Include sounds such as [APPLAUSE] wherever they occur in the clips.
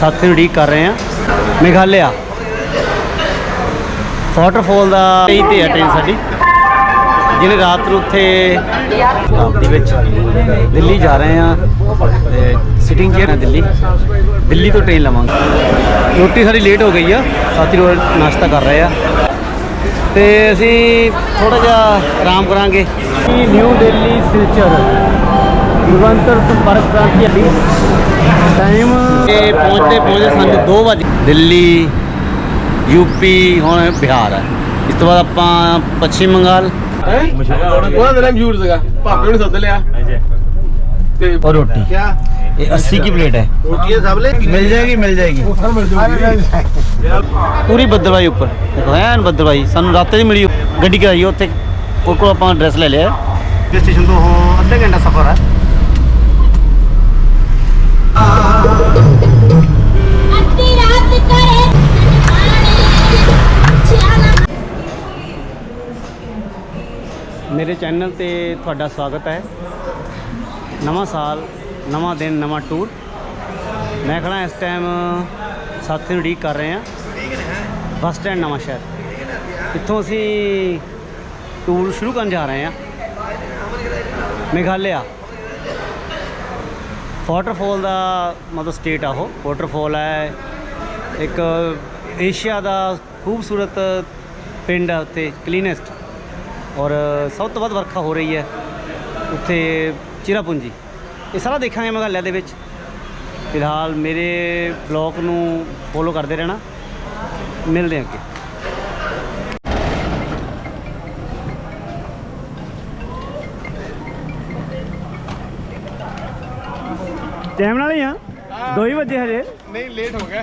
ਸਾਥੀ ਨੂੰ ਉਡੀਕ ਕਰ ਰਹੇ ਆ ਮੇਘਾਲਿਆ। ਵਾਟਰਫਾਲ ਦਾ ਕਈ ਤੇ ਹੈ ਟ੍ਰੇਨ ਸਾਡੀ। ਜਿਹਨੇ ਰਾਤ ਨੂੰ ਉੱਥੇ ਸ਼ਤਾਬਦੀ ਵਿੱਚ ਦਿੱਲੀ ਜਾ ਰਹੇ ਆ ਤੇ ਸਿਟਿੰਗ ਚੇਅਰ ਹੈ ਦਿੱਲੀ। ਦਿੱਲੀ ਤੋਂ ਟ੍ਰੇਨ ਲਵਾਂਗੇ। ਰੋਟੀ ਸਾਡੀ ਲੇਟ ਹੋ ਗਈ ਆ। ਸਾਥੀ ਰੋਜ਼ ਨਾਸ਼ਤਾ ਕਰ ਰਹੇ ਆ। ਤੇ ਅਸੀਂ ਥੋੜਾ ਜਿਹਾ ਆਰਾਮ ਕਰਾਂਗੇ। ਨਿਊ ਦਿੱਲੀ ਸਿਲਚਰ ਨਿਰੰਤਰ ਸੰਪਰਕ ਕ੍ਰਾਂਤੀ ਅੱਡੀ। ਟਾਈਮ ਇਹ ਪਹੁੰਚਦੇ ਪਹੁੰਚਦੇ ਸਾਨੂੰ 2 ਵਜੇ ਦਿੱਲੀ ਯੂਪੀ ਹੁਣ ਬਿਹਾਰ ਹੈ ਇਸ ਤੋਂ ਬਾਅਦ ਆਪਾਂ ਪੱਛਮੀ ਬੰਗਾਲ ਉਹਨਾਂ ਦਾ ਨਾਮ ਯੂਰ ਸੀਗਾ ਭਾਪੇ ਨੂੰ ਸੱਦ ਲਿਆ ਤੇ और रोटी ਕਿਆ ये 80 की प्लेट है ਰੋਟੀਆਂ ਸਭ ਲੈ मिल जाएगी मिल जाएगी ਉਥਰ ਮਿਲ ਜੂਗੀ ਪੂਰੀ ਬੱਦਲਵਾਈ ਉੱਪਰ ਦੇਖੋ ਐਨ ਬੱਦਲਵਾਈ ਸਾਨੂੰ ਰਾਤੇ ਦੀ ਮਿਲੀ ਗੱਡੀ ਕਰਾਈ ਉੱਥੇ ਉਹ ਕੋਲ ਆਪਾਂ ਐਡਰੈਸ ਲੈ ਲਿਆ ਸਟੇਸ਼ਨ ਤੋਂ ਉਹ ਅੱਧੇ ਘੰਟਾ ਸਫ਼ਰ ਹੈ ਮੇਰੇ ਚੈਨਲ ਤੇ ਤੁਹਾਡਾ ਸਵਾਗਤ ਹੈ। ਨਵਾਂ ਸਾਲ, ਨਵਾਂ ਦਿਨ, ਨਵਾਂ ਟੂਰ। ਮੈਂ ਖੜਾ ਇਸ ਟਾਈਮ ਸਾਥੀ ਨੂੰ ਉਡੀਕ ਕਰ ਰਹੇ ਹਾਂ। ਬੱਸ ਸਟੈਂਡ ਨਵਾਂ ਸ਼ਹਿਰ। ਇੱਥੋਂ ਅਸੀਂ ਟੂਰ ਸ਼ੁਰੂ ਕਰਨ ਜਾ ਰਹੇ ਹਾਂ। ਮੇਘਾਲਿਆ। ਵਾਟਰਫਾਲ ਦਾ ਮਤਲਬ ਸਟੇਟ ਆ ਉਹ। ਵਾਟਰਫਾਲ ਹੈ। ਇੱਕ ਏਸ਼ੀਆ ਦਾ ਖੂਬਸੂਰਤ ਪਿੰਡ ਹੈ ਉੱਥੇ ਕਲੀਨੈਸਟ ਔਰ ਸਭ ਤੋਂ ਵੱਧ ਵਰਖਾ ਹੋ ਰਹੀ ਹੈ ਉੱਥੇ ਚਿਰਾਪੁੰਜੀ। ਇਹ ਸਾਰਾ ਦੇਖਾਂਗੇ ਮੇਘਾਲਿਆ ਦੇ ਵਿੱਚ। ਫਿਲਹਾਲ ਮੇਰੇ ਬਲੌਗ ਨੂੰ ਫੋਲੋ ਕਰਦੇ ਰਹਿਣਾ। ਮਿਲਦੇ ਹਾਂ ਅੱਗੇ। ਟਾਈਮ ਨਾਲ ਹੀ ਆ? 2 ਹੀ ਵਜੇ ਹਜੇ। ਨਹੀਂ ਲੇਟ ਹੋ ਗਿਆ।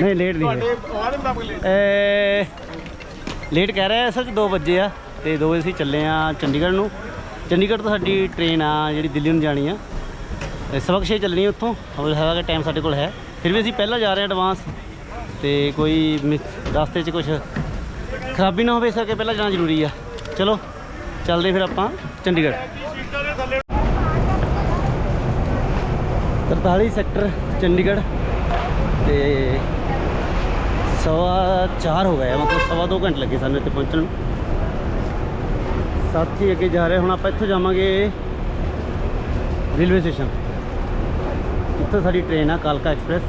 ਨਹੀਂ ਲੇਟ ਨਹੀਂ ਤੁਹਾਡੇ ਆਵਾਜ਼ ਮੁਤਾਬਕ ਲੇਟ ਲੇਟ ਕਹਿ ਰਿਹਾ ਅਸਲ 'ਚ 2 ਵਜੇ ਆ। ਤੇ 2 ਵਜੇ ਅਸੀਂ ਚੱਲੇ ਆ ਚੰਡੀਗੜ੍ਹ ਨੂੰ। ਚੰਡੀਗੜ੍ਹ ਤੋਂ ਸਾਡੀ ਟ੍ਰੇਨ ਆ, ਜਿਹੜੀ ਦਿੱਲੀ ਨੂੰ ਜਾਣੀ ਆ। ਤੇ ਸਵਾ ਛੇ ਚੱਲਣੀ ਉੱਥੋਂ। ਹੋਰ ਹੈਗਾ ਕਿ ਟਾਈਮ ਸਾਡੇ ਕੋਲ ਹੈ। ਫਿਰ ਵੀ ਅਸੀਂ ਪਹਿਲਾਂ ਜਾ ਰਹੇ ਹਾਂ ਐਡਵਾਂਸ ਤੇ ਕੋਈ ਮਿਸ- ਰਸਤੇ 'ਚ ਕੁਝ ਖਰਾਬੀ ਨਾ ਹੋਵੇ ਇਸ ਕਰਕੇ ਪਹਿਲਾਂ ਜਾਣਾ ਜ਼ਰੂਰੀ ਆ। ਚਲੋ, ਚੱਲਦੇ ਫਿਰ ਆਪਾਂ ਚੰਡੀਗੜ੍ਹ। 43 ਸੈਕਟਰ ਚੰਡੀਗੜ੍ਹ ਤੇ ਸਵਾ ਚਾਰ ਹੋ ਗਏ ਮਤਲਬ ਸਵਾ ਦੋ ਘੰਟੇ ਲੱਗੇ ਸਾਨੂੰ ਇੱਥੇ ਪਹੁੰਚਣ ਨੂੰ। ਸਾਥੀ ਅੱਗੇ ਜਾ ਰਹੇ, ਹੁਣ ਆਪਾਂ ਇੱਥੋਂ ਜਾਵਾਂਗੇ ਰੇਲਵੇ ਸਟੇਸ਼ਨ ਇੱਥੋਂ ਸਾਡੀ ਟ੍ਰੇਨ ਆ, ਕਾਲਕਾ ਐਕਸਪ੍ਰੈਸ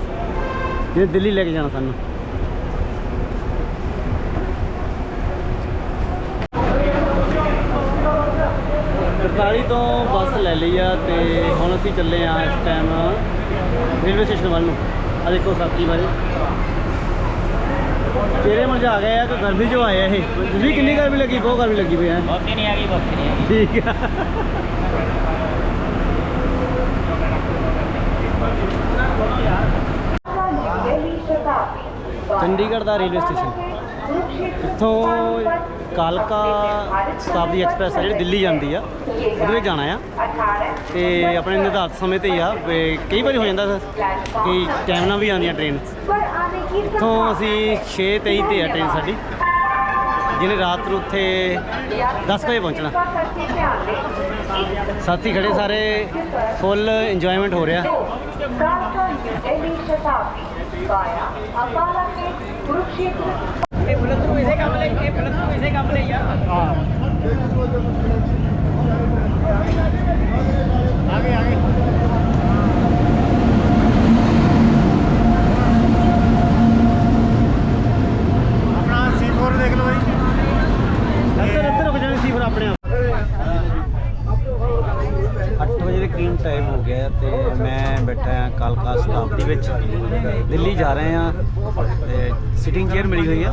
ਜਿਹਨੇ ਦਿੱਲੀ ਲੈ ਕੇ ਜਾਣਾ ਸਾਨੂੰ। ਤਰਤਾਲੀ ਤੋਂ ਬੱਸ ਲੈ ਲਈ ਆ ਤੇ ਹੁਣ ਅਸੀਂ ਚੱਲੇ ਆ ਇਸ ਟਾਈਮ ਰੇਲਵੇ ਸਟੇਸ਼ਨ ਵੱਲ ਨੂੰ। ਆ ਦੇਖੋ ਸਾਥੀ ਬਾਰੇ। ਚਿਹਰੇ ਮੁਰਝਾ ਗਏ ਆ ਕਿ ਗਰਮੀ ਜੋ ਆਏ ਆ ਇਹ ਤੁਸੀਂ ਕਿੰਨੀ ਗਰਮੀ ਲੱਗੀ ਬਹੁਤ ਗਰਮੀ ਲੱਗੀ ਪਈ ਹੈ ਵਕਤ ਨਹੀਂ ਆ ਗਈ ਵਕਤ ਨਹੀਂ ਆ ਗਈ ਠੀਕ ਆ ਚੰਡੀਗੜ੍ਹ ਦਾ ਰੇਲਵੇ ਸਟੇਸ਼ਨ ਇੱਥੋਂ ਕਾਲਕਾ ਸ਼ਤਾਬਦੀ ਐਕਸਪ੍ਰੈਸ ਹੈ ਜਿਹੜੀ ਦਿੱਲੀ ਜਾਂਦੀ ਆ, ਉਹਦੇ ਵਿੱਚ ਜਾਣਾ ਆ। ਤੇ ਆਪਣੇ ਨਿਰਧਾਰਤ ਸਮੇਂ ਤੇ ਹੀ ਆ ਕਈ ਵਾਰੀ ਹੋ ਜਾਂਦਾ ਕਿ ਟਾਈਮ ਨਾਲ ਵੀ ਆਉਂਦੀਆਂ ਟ੍ਰੇਨ ਇੱਥੋਂ ਅਸੀਂ 6:23 ਤੇ ਆ ਟ੍ਰੇਨ ਸਾਡੀ। ਜਿਹਨੇ ਰਾਤ ਨੂੰ ਉੱਥੇ 10 ਵਜੇ ਪਹੁੰਚਣਾ। ਸਾਥੀ ਖੜੇ ਸਾਰੇ ਫੁੱਲ ਇੰਜੋਇਮੈਂਟ ਹੋ ਰਿਹਾ। ਆਪਣਾ C4 ਦੇਖ ਲਓ ਬਾਈ ਇੱਧਰ ਇੱਧਰ ਰੁਕ ਜਾਣੀ ਸੀ ਫਿਰ ਆਪਣੇ ਆਪ। 8 ਵਜੇ ਦੇ ਕਰੀਬ ਟਾਈਮ ਹੋ ਗਿਆ ਤੇ ਮੈਂ ਬੈਠਾ ਹਾਂ ਕਾਲਕਾ ਸ਼ਤਾਬਦੀ ਵਿੱਚ। ਦਿੱਲੀ ਜਾ ਰਹੇ ਹਾਂ। ਸਿਟਿੰਗ ਚੇਅਰ ਮਿਲੀ ਹੋਈ ਆ।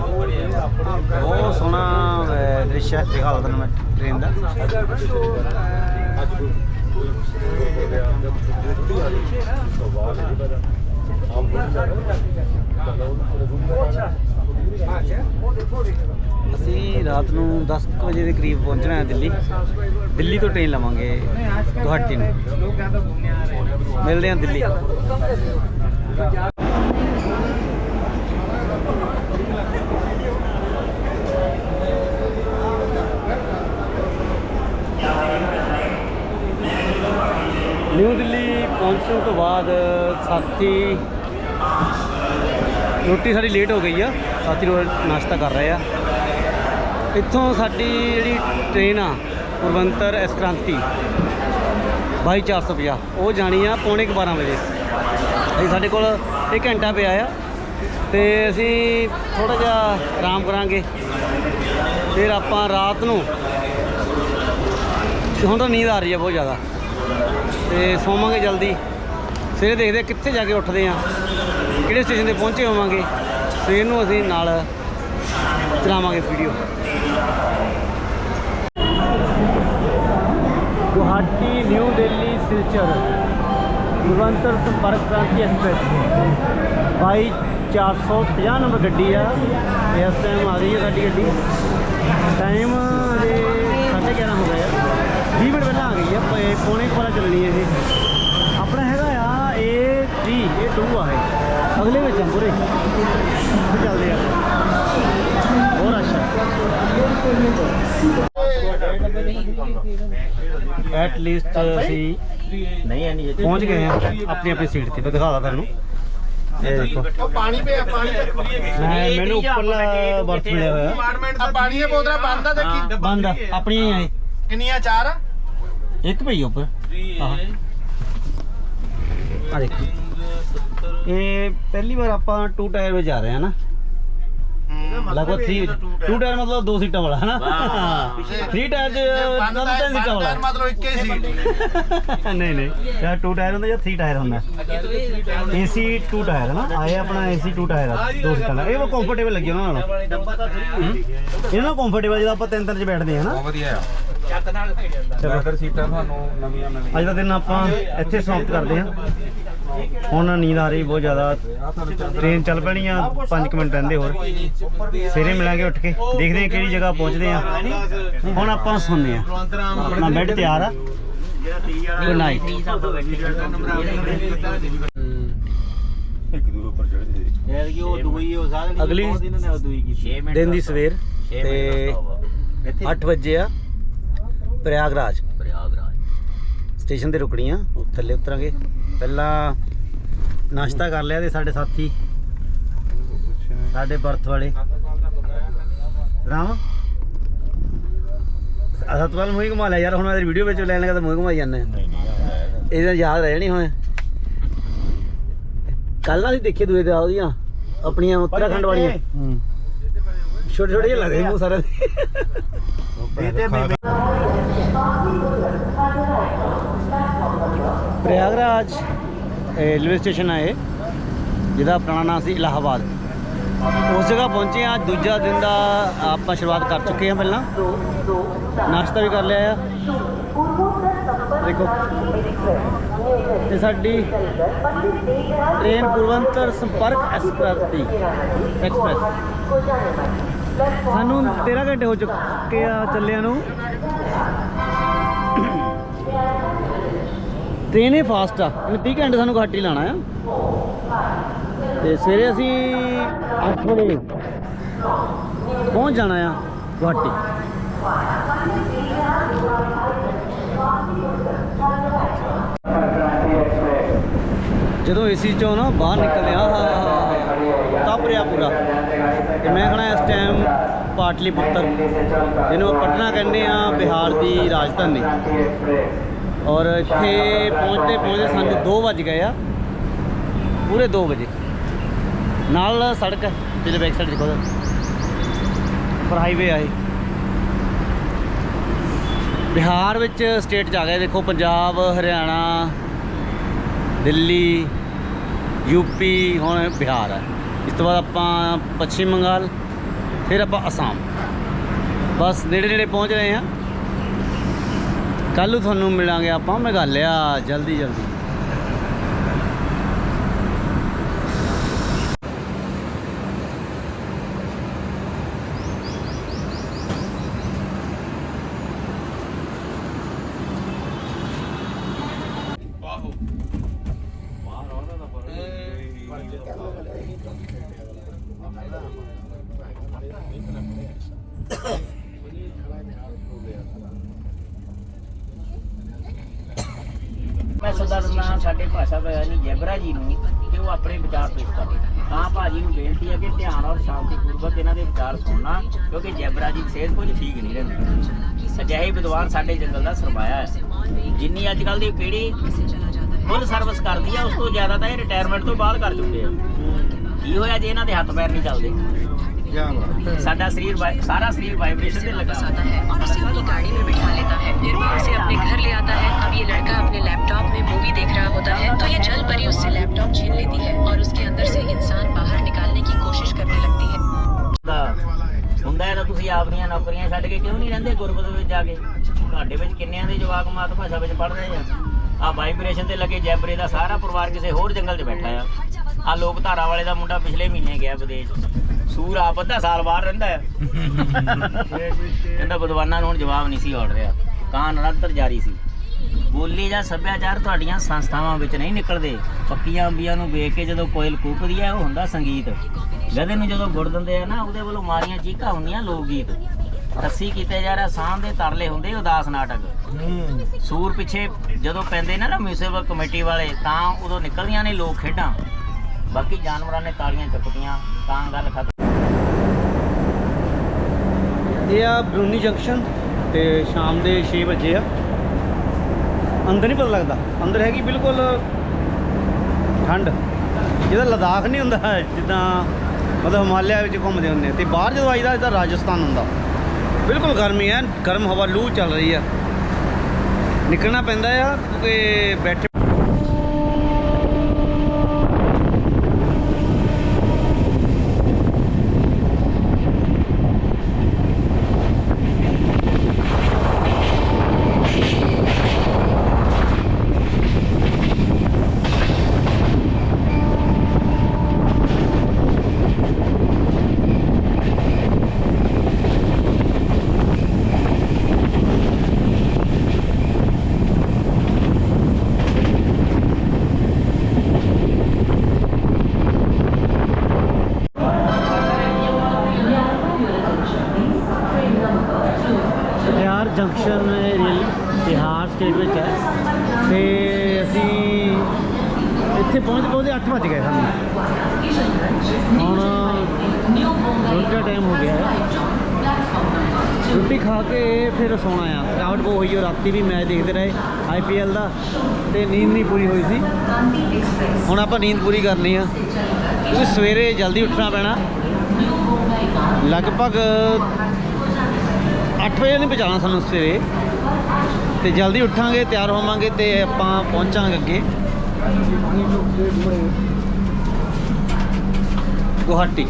ਬਹੁਤ ਸੋਹਣਾ ਦ੍ਰਿਸ਼ ਹੈ ਦਿਖਾ ਤੁਹਾਨੂੰ ਮੈਂ ਟ੍ਰੇਨ ਦਾ। ਅਸੀਂ ਰਾਤ ਨੂੰ 10 ਵਜੇ ਦੇ ਕਰੀਬ ਪਹੁੰਚਣਾ ਹੈ ਦਿੱਲੀ। ਦਿੱਲੀ ਤੋਂ ਟ੍ਰੇਨ ਲਵਾਂਗੇ ਗੁਹਾਟੀ ਨੂੰ। ਮਿਲਦੇ ਹਾਂ ਦਿੱਲੀ ਨਿਊ ਦਿੱਲੀ ਪਹੁੰਚਣ ਤੋਂ ਬਾਅਦ, ਸਾਥੀ, ਰੋਟੀ ਸਾਡੀ ਲੇਟ ਹੋ ਗਈ ਆ। ਸਾਥੀ ਰੋ, ਨਾਸ਼ਤਾ ਕਰ ਰਹੇ ਆ। ਇੱਥੋਂ ਸਾਡੀ ਜਿਹੜੀ ਟ੍ਰੇਨ ਆ ਪੁਰਵੰਤਰ ਐਸ ਕ੍ਰਾਂਤੀ 22450 ਉਹ ਜਾਣੀ ਆ ਪੌਣੇ ਕੁ 12 ਵਜੇ। ਅਸੀਂ ਸਾਡੇ ਕੋਲ ਇੱਕ ਘੰਟਾ ਪਿਆ ਆ, ਤੇ ਅਸੀਂ ਥੋੜਾ ਜਿਹਾ ਆਰਾਮ ਕਰਾਂਗੇ। ਫਿਰ ਆਪਾਂ ਰਾਤ ਨੂੰ, ਹੁਣ ਤਾਂ ਨੀਂਦ ਆ ਰਹੀ ਆ ਬਹੁਤ ਜ਼ਿਆਦਾ। ਤੇ ਸੋਵਾਂਗੇ ਜਲਦੀ। ਸਵੇਰੇ ਦੇਖਦੇ ਕਿੱਥੇ ਜਾ ਕੇ ਉੱਠਦੇ ਆ ਕਿਹੜੇ ਸਟੇਸ਼ਨ ਤੇ ਪਹੁੰਚੇ ਹੋਵਾਂਗੇ, ਸਵੇਰ ਨੂੰ ਅਸੀਂ ਨਾਲ ਚਲਾਵਾਂਗੇ ਵੀਡੀਓ ਗੁਹਾਟੀ, ਨਿਊ ਦਿੱਲੀ, ਸਿਲਚਰ ਨਿਰੰਤਰ ਸੰਪਰਕ ਕ੍ਰਾਂਤੀ ਐਕਸਪ੍ਰੈਸ। ਬਾਈ 450 ਨੰਬਰ ਗੱਡੀ ਆ ਇਸ ਟਾਈਮ ਆ ਗਈ ਹੈ ਸਾਡੀ ਗੱਡੀ। ਟਾਈਮ ਦੇ 11:30 ਹੋ ਗਏ ਆ। 20 ਮਿੰਟ ਪਹਿਲਾਂ ਆ ਗਈ ਆ ਪ- ਪੌਣੇ ਕੁ ਬਾਰਾਂ ਚੱਲਣੀ ਹੈ ਇਹ। A3 ਇਹ 2 ਆ ਇਹ। ਅਗਲੇ ਵਿੱਚ ਆ ਪੂਰੇ। ਚੱਲਦੇ ਆ। ਹੋਰ ਅੱਛਾ। ਐਟ ਲੀਸਟ ਅਸੀਂ ਨਹੀਂ ਨਹੀਂ ਪਹੁੰਚ ਗਏ ਆ। ਆਪਣੀ ਆਪਣੀ ਸੀਟ ਤੇ। ਮੈਂ ਦਿਖਾਦਾ ਤੁਹਾਨੂੰ। ਇਹ ਦੇਖੋ। ਪਾਣੀ ਪਿਆ ਪਾਣੀ ਮੈਂ ਮੈਨੂੰ ਉੱਪਰਲਾ ਬਰਥ ਮਿਲਿਆ ਹੋਇਆ। ਕੰਪਾਰਟਮੈਂਟ ਦਾ ਪਾਣੀ ਦੀਆਂ ਬੋਤਲਾਂ ਬੰਦ ਆ ਦੇਖੀ। ਬੰਦ ਆ, ਆਪਣੀਆਂ ਹੀ ਆ ਇਹ। ਕਿੰਨੀਆਂ? ਚਾਰ? ਆ ਇੱਕ ਪਈ ਆ ਉੱਪਰ। ਆਹ। ਆ ਦੇਖ। ਇਹ ਪਹਿਲੀ ਵਾਰ ਆਪਾਂ ਟੂ ਟਾਇਰ ਵਿੱਚ ਜਾ ਰਹੇ ਹਾਂ ਨਾ। ਲਗਭਗ 3 ਟੂ ਟਾਇਰ ਮਤਲਬ ਦੋ ਸੀਟਾਂ ਵਾਲਾ ਹੈ। ਨਾ 3 ਟਾਇਰ ਚ ਬੰਦ ਤਿੰਨ ਸੀਟਾਂ ਵਾਲਾ। ਮਤਲਬ ਇੱਕੇ ਹੀ ਸੀਟ। [LAUGHS] ਨਹੀਂ ਨਹੀਂ। ਜਾਂ ਟੂ ਟਾਇਰ ਹੁੰਦਾ ਜਾਂ 3 ਟਾਇਰ ਹੁੰਦਾ। ਏਸੀ ਟੂ ਟਾਇਰ ਹੈ ਨਾ ਆਏ ਆਪਣਾ ਏਸੀ ਟੂ ਟਾਇਰ ਆ ਦੋ ਸੀਟਾਂ ਦਾ ਇਹ ਉਹ ਕੰਫਰਟੇਬਲ ਲੱਗੀ ਉਹਨਾਂ ਨਾਲ। ਹੂੰ। ਇਹਨਾਂ ਨਾਲ ਕੰਫਰਟੇਬਲ ਜਦੋਂ ਆਪਾਂ ਤਿੰਨ ਤਿੰਨ ਚ ਬੈਠਦੇ ਹਾਂ ਨਾ ਵਧੀਆ ਆ। ਚਲੋ। ਲੈਦਰ ਸੀਟਾਂ ਤੁਹਾਨੂੰ ਨਵੀਆਂ ਨਵੀਆਂ। ਅੱਜ ਦਾ ਦਿਨ ਆਪਾਂ ਇੱਥੇ ਸਮਾਪਤ ਕਰਦੇ ਹਾਂ। ਹੁਣ ਨੀਂਦ ਆ ਰਹੀ ਬਹੁਤ ਜ਼ਿਆਦਾ। ਟ੍ਰੇਨ ਚੱਲ ਪੈਣੀ ਆ 5 ਮਿੰਟ ਰਹਿੰਦੇ ਹੋਰ। ਸਵੇਰੇ ਮਿਲਾਂਗੇ ਉੱਠ ਕੇ ਦੇਖਦੇ ਹਾਂ ਕਿਹੜੀ ਜਗ੍ਹਾ ਪਹੁੰਚਦੇ ਆ ਹੁਣ ਆਪਾਂ ਸੌਂਦੇ ਆ ਆਪਣਾ ਬੈੱਡ ਤਿਆਰ ਆ। ਗੁੱਡ ਨਾਈਟ ਅਗਲੀ ਦਿਨ ਦੀ ਸਵੇਰ ਤੇ 8 ਵਜੇ ਆ। ਪ੍ਰਯਾਗਰਾਜ। ਸਟੇਸ਼ਨ ਤੇ ਰੁਕਣੀ ਆ ਉਹ ਥੱਲੇ ਉਤਰਾਂਗੇ। ਪਹਿਲਾਂ ਨਾਸ਼ਤਾ ਕਰ ਲਿਆ ਤੇ ਸਾਡੇ ਸਾਥੀ ਸਾਡੇ ਬਰਥ ਵਾਲੇ। ਰਾਮ ਅਸਾਂ ਤੋਂ ਮੂੰਹ ਘੁਮਾ ਲਿਆ ਯਾਰ ਹੁਣ ਮੈਂ ਵੀਡੀਓ ਵਿੱਚ ਲੈਣ ਲੱਗਾ ਤਾਂ ਮੂੰਹ ਘੁਮਾਈ ਜਾਂਦਾ ਨਹੀਂ ਨਹੀਂ ਇਹਦਾ ਯਾਦ ਰਹਿ ਜਾਣੀ ਹੁਣ। ਕੱਲ ਅਸੀਂ ਦੇਖੇ ਦੂਏ ਦਾ ਉਹਦੀਆਂ ਆਪਣੀਆਂ ਉੱਤਰਾਖੰਡ ਵਾਲੀਆਂ। ਛੋਟੇ ਛੋਟੇ ਜਿਹੇ ਲੱਗਦੇ ਮੂੰਹ ਸਾਰੇ ਪ੍ਰਯਾਗਰਾਜ ਰੇਲਵੇ ਸਟੇਸ਼ਨ ਹੈ ਜਿਹਦਾ ਪੁਰਾਣਾ ਨਾਮ ਸੀ ਇਲਾਹਾਬਾਦ ਉਸ ਜਗ੍ਹਾ ਪਹੁੰਚੇ ਆ ਦੂਜਾ ਦਿਨ ਦਾ ਆਪਾਂ ਸ਼ੁਰੂਆਤ ਕਰ ਚੁੱਕੇ ਹਾਂ ਪਹਿਲਾਂ ਨਾਸ਼ਤਾ ਵੀ ਕਰ ਲਿਆ ਆ ਦੇਖੋ ਤੇ ਸਾਡੀ ਟ੍ਰੇਨ ਪੂਰਵੰਤਰ ਸੰਪਰਕ ਐਕਸਪ੍ਰੈਸ ਐਕਸਪ੍ਰੈਸ ਸਾਨੂੰ 13 ਘੰਟੇ ਹੋ ਚੁੱਕੇ ਆ ਚੱਲਿਆਂ ਨੂੰ ਟ੍ਰੇਨ ਹੀ ਫਾਸਟ ਆ। ਇਹਨੇ 30 ਘੰਟੇ ਸਾਨੂੰ ਘੱਟ ਹੀ ਲਾਣਾ ਆ। ਤੇ ਸਵੇਰੇ ਅਸੀਂ 8 ਵਜੇ ਪਹੁੰਚ ਜਾਣਾ ਆ ਗੁਹਾਟੀ। ਜਦੋਂ ਏਸੀ ਚੋਂ ਨਾ ਬਾਹਰ ਨਿਕਲਿਆ ਆ ਤਪ ਰਿਹਾ ਪੂਰਾ। ਤੇ ਮੈਂ ਖਣਾ ਇਸ ਟਾਈਮ ਪਾਟਲੀ ਪੁੱਤਰ ਜਿਹਨੂੰ ਪਟਨਾ ਕਹਿੰਦੇ ਆ ਬਿਹਾਰ ਦੀ ਰਾਜਧਾਨੀ। ਔਰ ਇੱਥੇ ਪਹੁੰਚਦੇ ਪਹੁੰਚਦੇ ਸਾਨੂੰ 2 ਵੱਜ ਗਏ ਆ। ਪੂਰੇ 2 ਵਜੇ। ਨਾਲ ਸੜਕ ਹੈ, ਜਿਹਦੇ ਬੈਕ ਸਾਈਡ ਦੇਖੋ। ਪਰ ਹਾਈਵੇ ਆ ਇਹ। ਬਿਹਾਰ ਵਿੱਚ ਸਟੇਟ ਚ ਆ ਗਏ ਦੇਖੋ ਪੰਜਾਬ, ਹਰਿਆਣਾ, ਦਿੱਲੀ ਯੂਪੀ ਹੁਣ ਬਿਹਾਰ ਹੈ ਇਸ ਤੋਂ ਬਾਅਦ ਆਪਾਂ ਪੱਛਮੀ ਬੰਗਾਲ, ਫਿਰ ਆਪਾਂ ਅਸਾਮ। ਬਸ ਨੇੜੇ ਨੇੜੇ ਪਹੁੰਚ ਰਹੇ ਹਾਂ। ਕੱਲ੍ਹ ਨੂੰ ਤੁਹਾਨੂੰ ਮਿਲਾਂਗੇ ਆਪਾਂ ਮੇਘਾਲਿਆ ਜਲਦੀ ਜਲਦੀ। ਮੈਂ ਸਦਾ ਨਾਮ ਸਾਡੇ ਭਾਸ਼ਾ ਦਾ ਜੈਬਰਾ ਜੀ ਨੂੰ ਕਿ ਉਹ ਆਪਣੇ ਵਿਚਾਰ ਪੇਸ਼ ਕਰਦੇ ਤਾਂ ਭਾਜੀ ਨੂੰ ਬੇਨਤੀ ਹੈ ਕਿ ਧਿਆਨ ਔਰ ਸ਼ਾਂਤੀਪੂਰਵਕ ਇਹਨਾਂ ਦੇ ਵਿਚਾਰ ਸੁਣਨਾ, ਕਿਉਂਕਿ ਜੈਬਰਾ ਜੀ ਸਿਹਤ ਕੁਝ ਠੀਕ ਨਹੀਂ ਰਹਿੰਦੀ। ਅਜਿਹੇ ਵਿਦਵਾਨ ਸਾਡੇ ਜੰਗਲ ਦਾ ਸਰਮਾਇਆ ਹੈ। ਜਿੰਨੀ ਅੱਜ ਕੱਲ ਦੀ ਪੀੜ੍ਹੀ ਫੁੱਲ ਸਰਵਿਸ ਕਰਦੀ ਆ, ਉਸ ਤੋਂ ਜ਼ਿਆਦਾ ਤਾਂ ਇਹ ਰਿਟਾਇਰਮੈਂਟ ਤੋਂ ਬਾਅਦ ਕਰ ਚੁੱਕੇ ਆ। ਕੀ ਹੋਇਆ ਜੇ ਇਹਨਾਂ ਦੇ ਹੱਥ ਪੈਰ ਨਹੀਂ ਚੱਲਦੇ? ਸਾਡਾ ਸਰੀਰ ਵਾਈ- ਸਾਰਾ ਸਰੀਰ ਵਾਈਬ੍ਰੇਸ਼ਨ ਤੇ ਲੱਗਾ आता है और उसे अपनी गाड़ी में बिठा लेता है फिर वो उसे अपने घर ले आता है अब ये लड़का अपने लैपटॉप में मूवी देख रहा होता है तो ये जल परी उससे लैपटॉप छीन लेती है और उसके अंदर से इंसान बाहर निकालने की कोशिश करने लगती है ਦਾ ਹੁੰਦਾ ਹੈ ਤਾਂ ਤੁਸੀਂ ਆਪਣੀਆਂ ਨੌਕਰੀਆਂ ਛੱਡ ਕੇ ਕਿਉਂ ਨਹੀਂ ਰਹਿੰਦੇ ਗੁਰਬਤ ਵਿੱਚ ਜਾ ਕੇ ਤੁਹਾਡੇ ਵਿੱਚ ਕਿੰਨਿਆਂ ਦੇ ਜਵਾਕ ਮਾਤ ਭਾਸ਼ਾ ਵਿੱਚ ਪੜ੍ਹ ਰਹੇ ਆ ਆ ਵਾਈਬ੍ਰੇਸ਼ਨ ਤੇ ਲੱਗੇ ਜੈਬਰੇ ਦਾ ਸਾਰਾ ਪਰਿਵਾਰ ਕਿਸੇ ਹੋਰ ਜੰਗਲ 'ਚ ਬੈਠਾ ਆ ਆ ਲੋਕ ਧਾਰਾ ਵਾਲੇ ਦਾ ਮੁੰਡਾ ਪਿਛਲੇ ਮਹੀਨੇ ਗਿਆ ਵਿਦੇਸ਼ ਸੂਰ ਆਪ ਅੱਧਾ ਸਾਲ ਬਾਹਰ ਰਹਿੰਦਾ ਹੈ। ਕਹਿੰਦਾ ਵਿਦਵਾਨਾਂ ਨੂੰ ਹੁਣ ਜਵਾਬ ਨਹੀਂ ਸੀ ਔੜ ਰਿਹਾ। ਕਾਂ ਨਿਰੰਤਰ ਜਾਰੀ ਸੀ। ਬੋਲੀ ਜਾਂ ਸੱਭਿਆਚਾਰ ਤੁਹਾਡੀਆਂ ਸੰਸਥਾਵਾਂ ਵਿੱਚ ਨਹੀਂ ਨਿਕਲਦੇ। ਪੱਕੀਆਂ ਅੰਬੀਆਂ ਨੂੰ ਵੇਖ ਕੇ ਜਦੋਂ ਕੋਇਲ ਕੂਕਦੀ ਹੈ, ਉਹ ਹੁੰਦਾ ਸੰਗੀਤ। ਗਧੇ ਨੂੰ ਜਦੋਂ ਗੁੜ ਦਿੰਦੇ ਆ ਨਾ, ਉਹਦੇ ਵੱਲੋਂ ਮਾਰੀਆਂ ਚੀਕਾਂ ਹੁੰਦੀਆਂ ਲੋਕ ਗੀਤ ਰੱਸੀ ਕੀਤੇ ਜਾ ਰਿਹਾ ਸਾਹ ਦੇ ਤਰਲੇ ਹੁੰਦੇ ਉਦਾਸ ਨਾਟਕ। ਸੂਰ ਪਿੱਛੇ ਜਦੋਂ ਪੈਂਦੇ ਨੇ ਨਾ ਮਿਊਨਿਸਪਲ ਕਮੇਟੀ ਵਾਲੇ, ਤਾਂ ਉਦੋਂ ਨਿਕਲਦੀਆਂ ਨੇ ਲੋਕ ਖੇਡਾਂ। ਬਾਕੀ ਜਾਨਵਰਾਂ ਨੇ ਤਾਲੀਆਂ ਚੁੱਕਦੀਆਂ ਤਾਂ ਗੱਲ ਖਤਮ ਇਹ ਆ ਬਰੂਨੀ ਜੰਕਸ਼ਨ ਤੇ ਸ਼ਾਮ ਦੇ 6 ਵਜੇ ਆ। ਅੰਦਰ ਨਹੀਂ ਪਤਾ ਲੱਗਦਾ। ਅੰਦਰ ਹੈਗੀ ਬਿਲਕੁਲ ਠੰਡ। ਜਿਹਦਾ ਲਦਾਖ ਨਹੀਂ ਹੁੰਦਾ, ਜਿੱਦਾਂ ਮਤਲਬ ਹਿਮਾਲਿਆ ਵਿੱਚ ਘੁੰਮਦੇ ਹੁੰਦੇ ਆ ਤੇ ਬਾਹਰ ਜਦੋਂ ਆਈਦਾ ਇਹਦਾ ਰਾਜਸਥਾਨ ਹੁੰਦਾ। ਬਿਲਕੁਲ ਗਰਮੀ ਹੈ ਗਰਮ ਹਵਾ ਲੂ ਚੱਲ ਰਹੀ ਆ। ਨਿਕਲਣਾ ਪੈਂਦਾ ਆ ਕਿਉਂਕਿ ਬੈਠੇ Bihar junction rail Bihar state ਵਿੱਚ ਹੈ ਤੇ ਅਸੀਂ ਇੱਥੇ ਪਹੁੰਚ ਪਹੁੰਚਦੇ 8 ਵਜ ਗਏ ਸਾਨੂੰ ਹੁਣ ਰੋਟੀ ਦਾ ਟਾਈਮ ਹੋ ਗਿਆ ਹੈ ਰੋਟੀ ਖਾ ਕੇ ਫਿਰ ਸੋਣਾ ਆ ਥਕਾਵਟ ਬਹੁਤ ਹੋਈ ਉਹ ਰਾਤੀ ਵੀ ਮੈਚ ਦੇਖਦੇ ਰਹੇ ਆਈਪੀਐਲ ਦਾ ਤੇ ਨੀਂਦ ਨਹੀਂ ਪੂਰੀ ਹੋਈ ਸੀ। ਹੁਣ ਆਪਾਂ ਨੀਂਦ ਪੂਰੀ ਕਰਨੀ ਆ। ਕਿਉਂਕਿ ਸਵੇਰੇ ਜਲਦੀ ਉੱਠਣਾ ਪੈਣਾ। ਲਗਭਗ 8 ਵਜੇ ਨਹੀਂ ਪਹੁੰਚਾਉਣਾ ਸਾਨੂੰ ਸਵੇਰੇ। ਤੇ ਜਲਦੀ ਉੱਠਾਂਗੇ, ਤਿਆਰ ਹੋਵਾਂਗੇ ਤੇ ਆਪਾਂ ਪਹੁੰਚਾਂਗੇ ਅੱਗੇ। ਗੁਹਾਟੀ।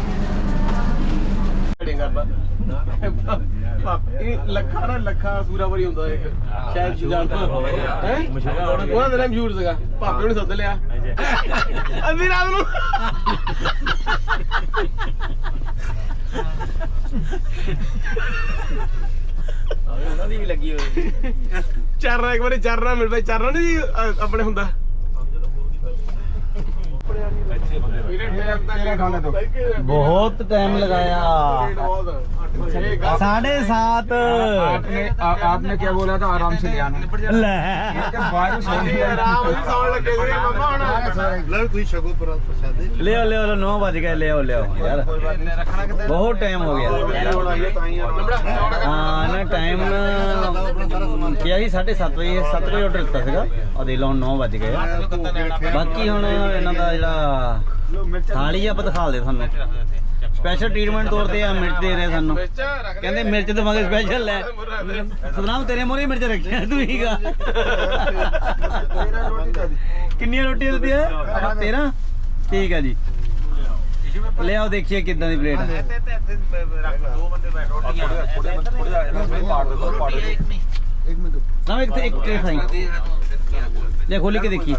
ਇਹ ਲੱਖਾਂ ਨਾ ਲੱਖਾਂ ਸੂਰਾ ਵਰੀ ਹੁੰਦਾ ਇਹ। ਸ਼ਾਇਦ ਜੀ ਜਾਣਦਾ ਹੈ? ਉਹਨਾਂ ਦਾ ਨਾਮ ਮਸ਼ਹੂਰ ਸੀਗਾ। ਭਾਪੇ ਨੂੰ ਸੱਦ ਲਿਆ। ਅੰਦੀ ਰਾਤ ਨੂੰ ਉਹਨਾਂ ਦੀ ਵੀ ਲੱਗੀ ਹੋਈ। ਚਰਨਾ ਇੱਕ ਵਾਰੀ ਚਰਨਾ ਮਿਲ ਪਈ ਚਰਨਾ ਨਹੀਂ ਆਪਣੇ ਹੁੰਦਾ। ਬਹੁਤ ਟਾਈਮ ਲਗਾਇਆ। साढ़े सात आपने आ- आपने क्या बोला था आराम से ले आना ਲੈ बारिश हो रही है ਆਰਾਮ ਨਾਲ ਸੌਣ ਲੱਗੇ ਸੀ ਮੰਮਾ ਹੁਣ ਲਿਓ ਲਿਓ ਲਿਓ 9 ਵਜ ਗਏ ਲਿਓ ਲਿਓ ਯਾਰ ਬਹੁਤ ਟਾਈਮ ਹੋ ਗਿਆ ਹਾਂ ਨਾ ਟਾਈਮ ਕਿਹਾ ਸੀ 7:30 ਵਜੇ 7 ਵਜੇ ਆਰਡਰ ਦਿੱਤਾ ਸੀਗਾ ਆ ਦੇ ਲਓ 9 ਵਜ ਗਏ ਬਾਕੀ ਹੁਣ ਇਹਨਾਂ ਦਾ ਜਿਹੜਾ ਥਾਲੀ ਆ ਆਪਾਂ ਦਿਖਾ ਦੇ ਤੁਹਾਨੂੰ ਸਪੈਸ਼ਲ ਟ੍ਰੀਟਮੈਂਟ ਤੌਰ ਤੇ ਆ ਮਿਰਚ ਦੇ ਰਹੇ ਸਾਨੂੰ। ਕਹਿੰਦੇ ਮਿਰਚ ਦਵਾਂਗੇ ਸਪੈਸ਼ਲ ਲੈ। ਸਤਨਾਮ ਤੇਰੇ ਮੋਰੇ ਮਿਰਚ ਰੱਖਿਆ ਤੂੰ ਹੀਗਾ ਕਿੰਨੀਆਂ ਰੋਟੀਆਂ ਦਿੱਤੀਆਂ? 13 ਠੀਕ ਆ ਜੀ। ਲਿਆਓ ਦੇਖੀਏ ਕਿੱਦਾਂ ਦੀ ਪਲੇਟ ਹੈ ਨਾ ਇੱਕ ਤੇ ਇੱਕ ਪਲੇਟ ਖਾਈ ਲੈ ਖੋਲੀ ਕੇ ਦੇਖੀ।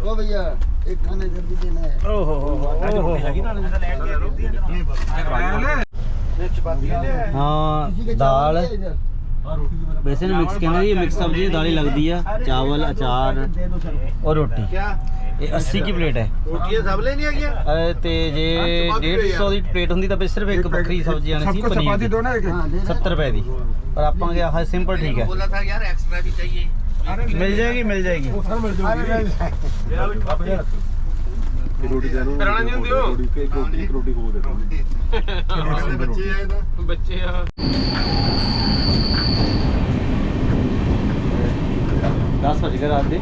ओ भैया एक खाना जल्दी देना है ਓਹ ਹੋ ਹੋ ਹੋ ਹੋ ਹਾਂ ਦਾਲ ਵੈਸੇ ਨਾ ਮਿਕਸ ਕਹਿੰਦੇ ਜੀ ਮਿਕਸ ਸਬਜ਼ੀ ਦਾਲ ਹੀ ਲੱਗਦੀ ਆ ਚਾਵਲ ਅਚਾਰ ਔਰ ਰੋਟੀ ਇਹ 80 ਕੀ ਪਲੇਟ ਹੈ ਰੋਟੀਆਂ ਸਭ ਲੈਣੀ ਆ ਗਿਆ ਅਹ ਤੇ ਜੇ 150 ਦੀ ਪਲੇਟ ਹੁੰਦੀ ਤਾਂ ਫਿਰ ਸਿਰਫ ਇੱਕ ਬੱਕਰੀ ਸਬਜ਼ੀ ਆਣੀ ਸੀ सबको ਪਨੀਰ चपाती ਦੀ दो ना एक 70 ਰੁਪਏ ਦੀ ਪਰ ਆਪਾਂ ਗਿਆ ਹਾਂ ਸਿੰਪਲ ਠੀਕ ਹੈ था यार एक्स्ट्रा भी चाहिए ਮਿਲ ਜਾਏਗੀ ਮਿਲ ਜਾਏਗੀ। ਰੋਟੀ ਦੇ ਨੂੰ ਰਾਣਾ ਜੀ ਨੂੰ ਦਿਓ। ਰੋਟੀ ਕੇ ਰੋਟੀ ਰੋਟੀ ਹੋ ਦੇ ਰੋਟੀ ਬੱਚੇ ਆਏ ਤਾਂ। ਬੱਚੇ ਆ। ਦਸ ਵਜ ਗਏ ਰਾਤ ਦੇ।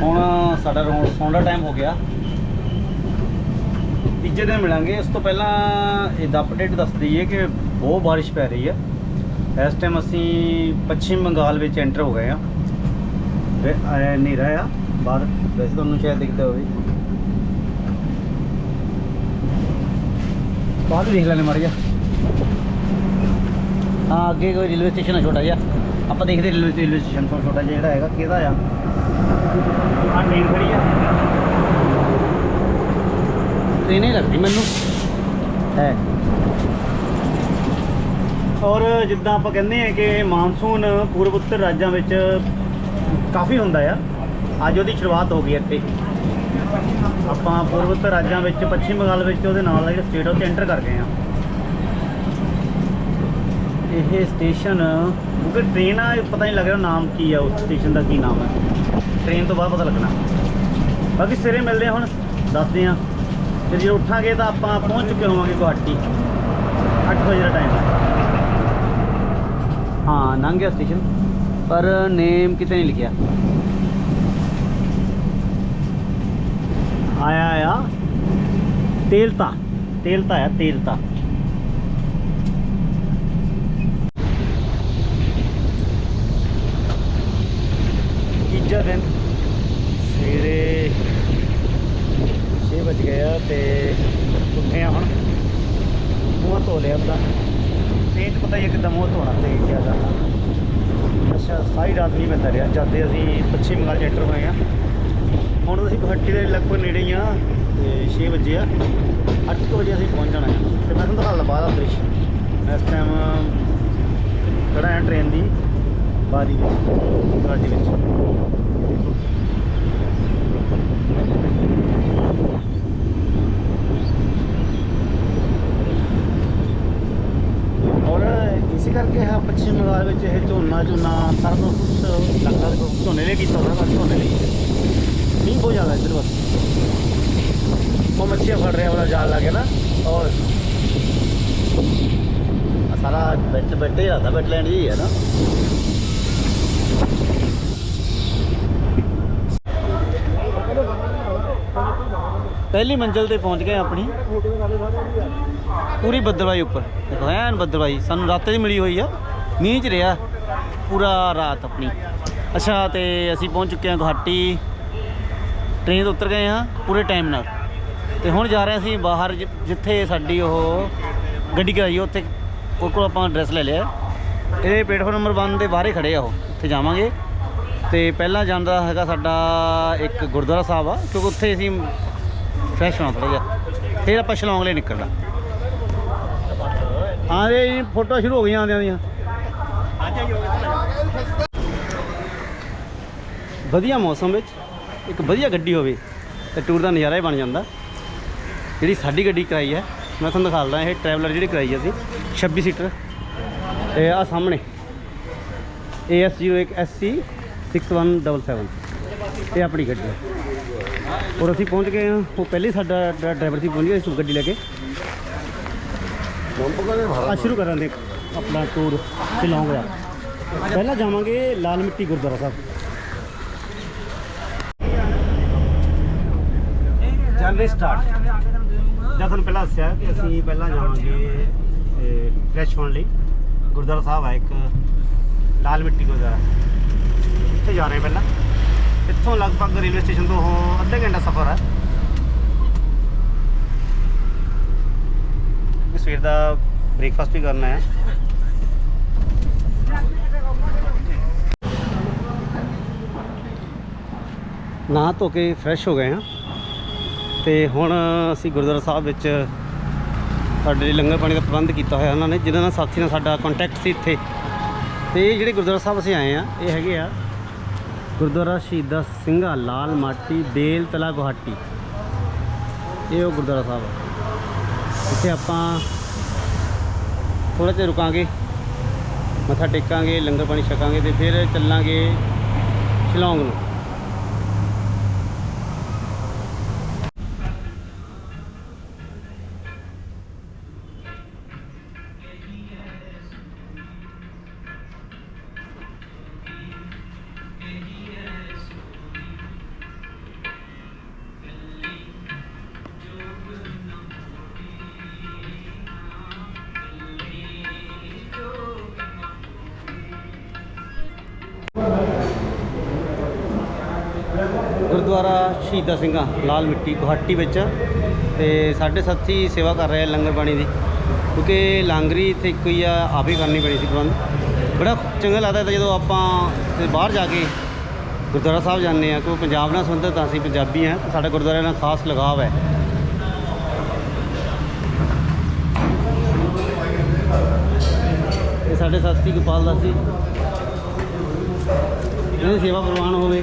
ਹੁਣ ਸਾਡਾ ਰੌਣ ਸੌਣ ਦਾ ਟਾਈਮ ਹੋ ਗਿਆ। ਤੀਜੇ ਦਿਨ ਮਿਲਾਂਗੇ। ਇਸ ਤੋਂ ਪਹਿਲਾਂ ਇਹਦਾ ਅਪਡੇਟ ਦੱਸ ਦਈਏ ਕਿ ਬਹੁਤ ਬਾਰਿਸ਼ ਪੈ ਰਹੀ ਹੈ। ਇਸ ਟਾਈਮ ਅਸੀਂ ਪੱਛਮੀ ਬੰਗਾਲ ਵਿੱਚ ਐਂਟਰ ਹੋ ਗਏ ਆ ਵੇ ਹਨੇਰਾ ਆ। ਬਾਹਰ ਵੈਸੇ ਤੁਹਾਨੂੰ ਸ਼ਾਇਦ ਦਿਖਦਾ ਹੋਵੇ। ਬਾਹਰ ਦੇਖ ਲੈਣੇ ਮਾਰ ਜਾ ਹਾਂ, ਅੱਗੇ ਕੋਈ ਰੇਲਵੇ ਸਟੇਸ਼ਨ ਹੈ ਛੋਟਾ ਜਿਹਾ। ਆਪਾਂ ਦੇਖਦੇ ਰੇਲਵੇ ਰੇਲਵੇ ਸਟੇਸ਼ਨ ਤੋਂ ਛੋਟਾ ਜਿਹਾ ਜਿਹੜਾ ਹੈਗਾ ਕਿਹਦਾ ਆ। ਆ ਟ੍ਰੇਨ ਖੜੀ ਆ। ਟ੍ਰੇਨ ਹੀ ਲੱਗਦੀ ਮੈਨੂੰ। ਹੈ। ਔਰ ਜਿੱਦਾਂ ਆਪਾਂ ਕਹਿੰਦੇ ਆ ਕਿ ਮਾਨਸੂਨ ਪੂਰਬ ਉੱਤਰ ਰਾਜਾਂ ਵਿੱਚ ਕਾਫੀ ਹੁੰਦਾ ਆ। ਅੱਜ ਉਹਦੀ ਸ਼ੁਰੂਆਤ ਹੋ ਗਈ ਇੱਥੇ। ਆਪਾਂ ਪੂਰਬ ਉੱਤਰ ਰਾਜਾਂ ਵਿੱਚ, ਪੱਛਮੀ ਬੰਗਾਲ ਵਿੱਚ ਉਹਦੇ ਨਾਲ ਦਾ ਜਿਹੜਾ ਸਟੇਟ ਉਹ 'ਚ ਐਂਟਰ ਕਰ ਗਏ ਆ। ਇਹ ਸਟੇਸ਼ਨ ਕਿਉਂਕਿ ਟ੍ਰੇਨ ਆ ਪਤਾ ਨਹੀਂ ਲੱਗ ਰਿਹਾ ਨਾਮ ਕੀ ਆ, ਉਸ ਸਟੇਸ਼ਨ ਦਾ ਕੀ ਨਾਮ ਹੈ ਟ੍ਰੇਨ ਤੋਂ ਬਾਅਦ ਪਤਾ ਲੱਗਣਾ। ਬਾਕੀ ਸਵੇਰੇ ਮਿਲਦੇ ਆ ਹੁਣ, ਦੱਸਦੇ ਆ। ਤੇ ਜੇ ਉੱਠਾਂਗੇ ਤਾਂ ਆਪਾਂ ਪਹੁੰਚ ਚੁੱਕੇ ਹੋਵਾਂਗੇ ਗੁਹਾਟੀ। 8 ਵਜੇ ਦਾ ਟਾਈਮ ਹੈ ਹਾਂ ਲੰਘ ਗਿਆ ਸਟੇਸ਼ਨ ਪਰ ਨੇਮ ਕਿਤੇ ਨਹੀਂ ਲਿਖਿਆ। ਆਇਆ ਆ, ਤੇਲਤਾ ਤੇਲਤਾ ਆ, ਤੇਲਤਾ। ਤੀਜਾ ਦਿਨ, ਸਵੇਰੇ 6 ਵਜ ਗਏ ਆ ਤੇ ਉੱਠੇ ਆ ਹੁਣ। ਮੂੰਹ ਧੋ ਲਿਆ ਆਪਦਾ। ਤੇ ਪਤਾ ਹੀ ਹੈ ਕਿੱਦਾਂ ਮੂੰਹ ਧੋਣਾ ਤੇ ਕੀ ਕਰਨਾ ਅੱਛਾ, ਸਾਰੀ ਰਾਤ ਨਹੀਂ ਪੈਂਦਾ ਰਿਹਾ। ਜਦ ਦੇ ਅਸੀਂ ਪੱਛਮੀ ਬੰਗਾਲ 'ਚ ਐਂਟਰ ਹੋਏ ਆ। ਹੁਣ ਅਸੀਂ ਗੁਹਾਟੀ ਦੇ ਲਗਭਗ ਨੇੜੇ ਹੀ ਆ ਤੇ 6 ਵਜੇ ਆ। 8 ਵਜੇ ਅਸੀਂ ਪਹੁੰਚ ਜਾਣਾ ਹੈ ਤੇ ਮੈਂ ਤੁਹਾਨੂੰ ਦਿਖਾਉਂਦਾ ਬਾਹਰ ਦਾ ਦ੍ਰਿਸ਼। ਇਸ ਟਾਈਮ ਖੜਾ ਹੈ ਟ੍ਰੇਨ ਦੀ ਬਾਰੀ ਵਿੱਚ ਗੁਹਾਟੀ ਵਿੱਚ ਔਰ ਇਸੇ ਕਰਕੇ ਹੈ ਪੱਛਮੀ ਬੰਗਾਲ ਵਿੱਚ ਇਹ ਝੋਨਾ ਝੋਨਾ ਸਾਰਾ ਕੁਝ ਲੱਗਦਾ ਝੋਨੇ ਲਈ ਕੀਤਾ ਹੋਇਆ ਝੋਨੇ ਲਈ ਮੀਂਹ ਬਹੁਤ ਜ਼ਿਆਦਾ ਇੱਧਰ ਬਸ। ਉਹ ਮੱਛੀਆਂ ਫੜ ਰਿਹਾ ਵਾਲਾ ਜਾਲ ਲਾ ਕੇ ਨਾ, ਔਰ ਸਾਰਾ ਬੈਠ, ਬੈਠੇ ਬੈਠ ਬੈਟਲੈਂਡ ਜੀ ਹੈ ਨਾ। ਪਹਿਲੀ ਮੰਜ਼ਲ ਤੇ ਪਹੁੰਚ ਗਏ ਆਪਣੀ। ਪੂਰੀ ਬੱਦਲਵਾਈ ਉੱਪਰ। ਦੇਖੋ, ਐਨ ਬੱਦਲਵਾਈ। ਸਾਨੂੰ ਰਾਤ ਦੀ ਮਿਲੀ ਹੋਈ ਆ। ਮੀਂਹ ਚ ਰਿਹਾ। ਪੂਰਾ ਰਾਤ ਆਪਣੀ। ਅੱਛਾ, ਤੇ ਅਸੀਂ ਪਹੁੰਚ ਚੁੱਕੇ ਹਾਂ ਗੁਹਾਟੀ। ਟ੍ਰੇਨ ਤੋਂ ਉਤਰ ਗਏ ਹਾਂ ਪੂਰੇ ਟਾਈਮ ਨਾਲ। ਤੇ ਹੁਣ ਜਾ ਰਹੇ ਹਾਂ ਅਸੀਂ ਬਾਹਰ ਜਿ- ਜਿੱਥੇ ਸਾਡੀ ਉਹ ਗੱਡੀ ਕਰਾਈ ਉੱਥੇ ਉਹ ਕੋਲ ਆਪਾਂ ਐਡਰੈਸ ਲੈ ਲਿਆ। ਇਹ ਪਲੇਟਫਾਰਮ ਨੰਬਰ 1 ਦੇ ਬਾਹਰ ਹੀ ਖੜੇ ਆ ਉਹ। ਉੱਥੇ ਜਾਵਾਂਗੇ। ਤੇ ਪਹਿਲਾਂ ਜਾਂਦਾ ਹੈਗਾ ਸਾਡਾ ਇੱਕ ਗੁਰਦੁਆਰਾ ਸਾਹਿਬ ਆ, ਕਿਉਂਕਿ ਉੱਥੇ ਅਸੀਂ ਫਰੈਸ਼ ਹੋਣਾ ਥੋੜਾ ਜਿਹਾ। ਫਿਰ ਆਪਾਂ ਸ਼ਿਲੌਂਗ ਲਈ ਨਿਕਲਣਾ। ਹਾਂ ਇਹ ਫੋਟੋ ਸ਼ੁਰੂ ਹੋ ਗਈਆਂ ਆਉਂਦਿਆਂ ਦੀਆਂ। ਵਧੀਆ ਮੌਸਮ ਵਿੱਚ, ਇੱਕ ਵਧੀਆ ਗੱਡੀ ਹੋਵੇ, ਤੇ ਟੂਰ ਦਾ ਨਜ਼ਾਰਾ ਹੀ ਬਣ ਜਾਂਦਾ। ਜਿਹੜੀ ਸਾਡੀ ਗੱਡੀ ਕਰਾਈ ਹੈ, ਮੈਂ ਤੁਹਾਨੂੰ ਦਿਖਾਉਂਦਾ ਇਹ ਟਰੈਵਲਰ ਜਿਹੜੀ ਕਰਾਈ ਅਸੀਂ 26 ਸੀਟਰ। ਇਹ ਆ ਸਾਹਮਣੇ AS01 SC 6177 ਇਹ ਆਪਣੀ ਗੱਡੀ ਹੈ। ਔਰ ਅਸੀਂ ਪਹੁੰਚ ਗਏ ਹਾਂ, ਉਹ ਪਹਿਲੇ ਸਾਡਾ ਡਰਾਈਵਰ ਸੀ, ਪਹੁੰਚ ਗਿਆ ਸੀ ਗੱਡੀ ਲੈ ਕੇ। ਆ ਸ਼ੁਰੂ ਕਰਾਂਗੇ ਆਪਣਾ ਟੂਰ ਸ਼ਿਲੌਂਗ ਦਾ। ਪਹਿਲਾਂ ਜਾਵਾਂਗੇ ਲਾਲ ਮਿੱਟੀ ਗੁਰਦੁਆਰਾ ਸਾਹਿਬ। ਜਨਰੇ ਸਟਾਰਟ ਜਦ ਤੁਹਾਨੂੰ ਪਹਿਲਾਂ ਦੱਸਿਆ ਕਿ ਅਸੀਂ ਪਹਿਲਾਂ ਜਾਵਾਂਗੇ ਫਰੈਸ਼ ਹੋਣ ਲਈ। ਗੁਰਦੁਆਰਾ ਸਾਹਿਬ ਆ ਇੱਕ ਲਾਲ ਮਿੱਟੀ ਗੁਰਦੁਆਰਾ। ਇੱਥੇ ਜਾ ਰਹੇ ਪਹਿਲਾਂ। ਇੱਥੋਂ ਲਗਭਗ ਰੇਲਵੇ ਸਟੇਸ਼ਨ ਤੋਂ ਉਹ ਅੱਧੇ ਘੰਟਾ ਸਫ਼ਰ ਹੈ। ਸਵੇਰ ਦਾ ਬ੍ਰੇਕਫਾਸਟ ਵੀ ਕਰਨਾ ਹੈ। ਨਹਾ ਧੋ ਕੇ ਫਰੈਸ਼ ਹੋ ਗਏ ਹਾਂ। ਤੇ ਹੁਣ ਅਸੀਂ ਗੁਰਦੁਆਰਾ ਸਾਹਿਬ ਵਿੱਚ ਸਾਡੇ ਲਈ ਲੰਗਰ ਪਾਣੀ ਦਾ ਪ੍ਰਬੰਧ ਕੀਤਾ ਹੋਇਆ ਉਹਨਾਂ ਨੇ, ਜਿਨ੍ਹਾਂ ਨਾਲ ਸਾਥੀ ਨਾਲ ਸਾਡਾ ਕੰਟੈਕਟ ਸੀ ਇੱਥੇ। ਤੇ ਇਹ ਜਿਹੜੇ ਗੁਰਦੁਆਰਾ ਸਾਹਿਬ ਅਸੀਂ ਆਏ ਆ ਇਹ ਹੈਗੇ ਆ ਗੁਰਦੁਆਰਾ ਸ਼ਹੀਦਾਂ ਸਿੰਘਾ ਲਾਲ ਮਾਟੀ ਬੇਲ ਤਲਾ ਗੁਹਾਟੀ। ਇਹ ਉਹ ਗੁਰਦੁਆਰਾ ਸਾਹਿਬ ਆ। ਇੱਥੇ ਆਪਾਂ ਥੋੜਾ ਜਿਹਾ ਰੁਕਾਂਗੇ, ਮੱਥਾ ਟੇਕਾਂਗੇ, ਲੰਗਰ ਪਾਣੀ ਛਕਾਂਗੇ ਤੇ ਫਿਰ ਚੱਲਾਂਗੇ ਸ਼ਿਲੌਂਗ ਨੂੰ। ਗੁਰਦੁਆਰਾ ਸ਼ਹੀਦਾਂ ਸਿੰਘਾਂ, ਲਾਲ ਮਿੱਟੀ, ਗੁਹਾਟੀ ਵਿੱਚ। ਤੇ ਸਾਡੇ ਸਾਥੀ ਸੇਵਾ ਕਰ ਰਹੇ ਆ ਲੰਗਰ ਪਾਣੀ ਦੀ। ਕਿਉਂਕਿ ਲਾਂਗਰੀ ਇੱਥੇ ਇੱਕੋ ਹੀ ਆ, ਆਪ ਹੀ ਕਰਨੀ ਪੈਣੀ ਸੀ ਪ੍ਰਬੰਧ। ਬੜਾ ਚੰਗਾ ਲੱਗਦਾ ਤਾਂ ਜਦੋਂ ਆਪਾਂ ਬਾਹਰ ਜਾ ਕੇ ਗੁਰਦੁਆਰਾ ਸਾਹਿਬ ਜਾਂਦੇ ਆ, ਕਿਉਂਕਿ ਪੰਜਾਬ ਨਾਲ ਸੰਬੰਧਿਤ ਅਸੀਂ ਪੰਜਾਬੀ ਆ, ਤੇ ਸਾਡਾ ਗੁਰਦੁਆਰੇ ਨਾਲ ਖਾਸ ਲਗਾਵ ਹੈ। ਇਹ ਸਾਡੇ ਸਾਥੀ ਗੋਪਾਲ ਦਾਸ ਜੀ ਇਹਨਾਂ ਦੀ ਸੇਵਾ ਪ੍ਰਵਾਨ ਹੋਵੇ।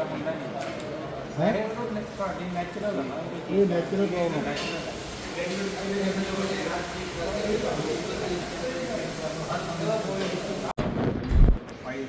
ਦਾ ਮੁੰਡਾ ਨਹੀਂ ਹੈ? ਤੁਹਾਡੀ ਨੈਚੁਰਲ ਹੈ ਇਹ ਨੈਚੁਰਲ ਕੌਮ ਹੈ ਭਾਈ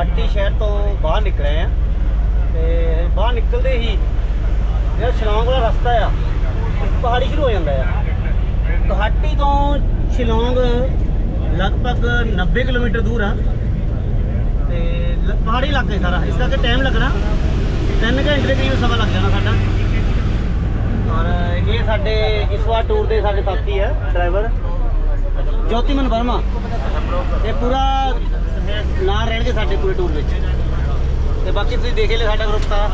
ਗੁਹਾਟੀ ਸ਼ਹਿਰ ਤੋਂ ਬਾਹਰ ਨਿਕਲੇ ਆ। ਤੇ ਬਾਹਰ ਨਿਕਲਦੇ ਹੀ ਜਿਹੜਾ ਸ਼ਿਲੌਂਗ ਵਾਲਾ ਰਸਤਾ ਆ ਪਹਾੜੀ ਸ਼ੁਰੂ ਹੋ ਜਾਂਦਾ ਆ। ਗੁਹਾਟੀ ਤੋਂ ਸ਼ਿਲੌਂਗ ਲਗਭਗ 90 ਕਿਲੋਮੀਟਰ ਦੂਰ ਆ। ਤੇ ਪਹਾੜੀ ਇਲਾਕਾ ਸਾਰਾ। ਇਸ ਕਰਕੇ ਟਾਈਮ ਲੱਗਣਾ। 3 ਘੰਟੇ ਦੇ ਕਰੀਬ ਸਮਾਂ ਲੱਗ ਜਾਣਾ ਸਾਡਾ। ਔਰ ਇਹ ਸਾਡੇ, ਇਸ ਵਾਰ ਟੂਰ ਦੇ ਸਾਡੇ ਸਾਥੀ ਆ ਡਰਾਈਵਰ ਜੋਤੀਮਨ ਵਰਮਾ। ਇਹ ਪੂਰਾ ਨਾਲ ਰਹਿਣਗੇ ਸਾਡੇ ਪੂਰੇ ਟੂਰ ਵਿੱਚ ਤੇ ਬਾਕੀ ਤੁਸੀਂ ਦੇਖ ਹੀ ਲਿਆ ਸਾਡਾ ਗਰੁੱਪ ਤਾਂ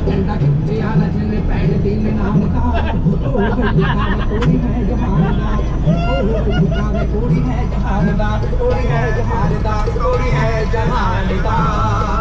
झंडा खिंचे आला जिन्हें पैर दिन नाम का ओ भैया कोड़ी है जमानदा ओ भैया में कोड़ी है जमानदा कोड़ी है जमानदा कोड़ी है जमानदा